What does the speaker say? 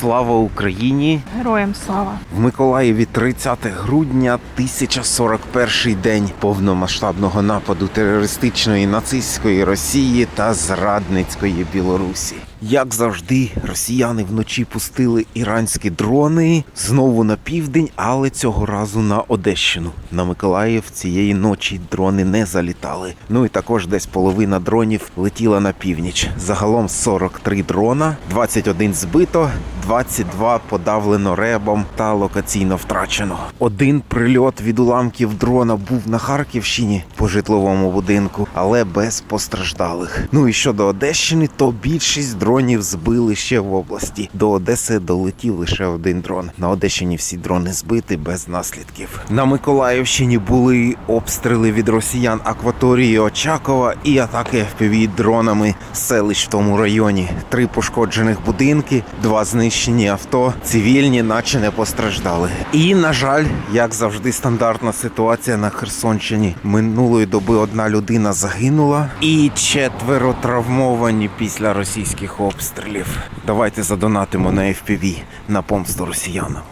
Слава Україні! Героям слава! В Миколаєві 30 грудня 1041 день повномасштабного нападу терористичної нацистської Росії та зрадницької Білорусі. Як завжди, росіяни вночі пустили іранські дрони знову на південь, але цього разу на Одещину. На Миколаїв цієї ночі дрони не залітали. Ну і також десь половина дронів летіла на північ. Загалом 43 дрона, 21 збито, 22 подавлено ребом та локаційно втрачено. Один прильот від уламків дрона був на Харківщині по житловому будинку, але без постраждалих. Ну і щодо Одещини, то більшість дронів збили ще в області. До Одеси долетів лише один дрон. На Одещині всі дрони збиті без наслідків. На Миколаївщині були обстріли від росіян акваторії Очакова і атаки FPV дронами селищ в тому районі. Три пошкоджених будинки, два знищені авто, цивільні, наче не постраждали. І на жаль, як завжди, стандартна ситуація на Херсонщині. Минулої доби одна людина загинула, і четверо травмовані після російських обстрілів. Давайте задонатимо на FPV на помсту росіянам.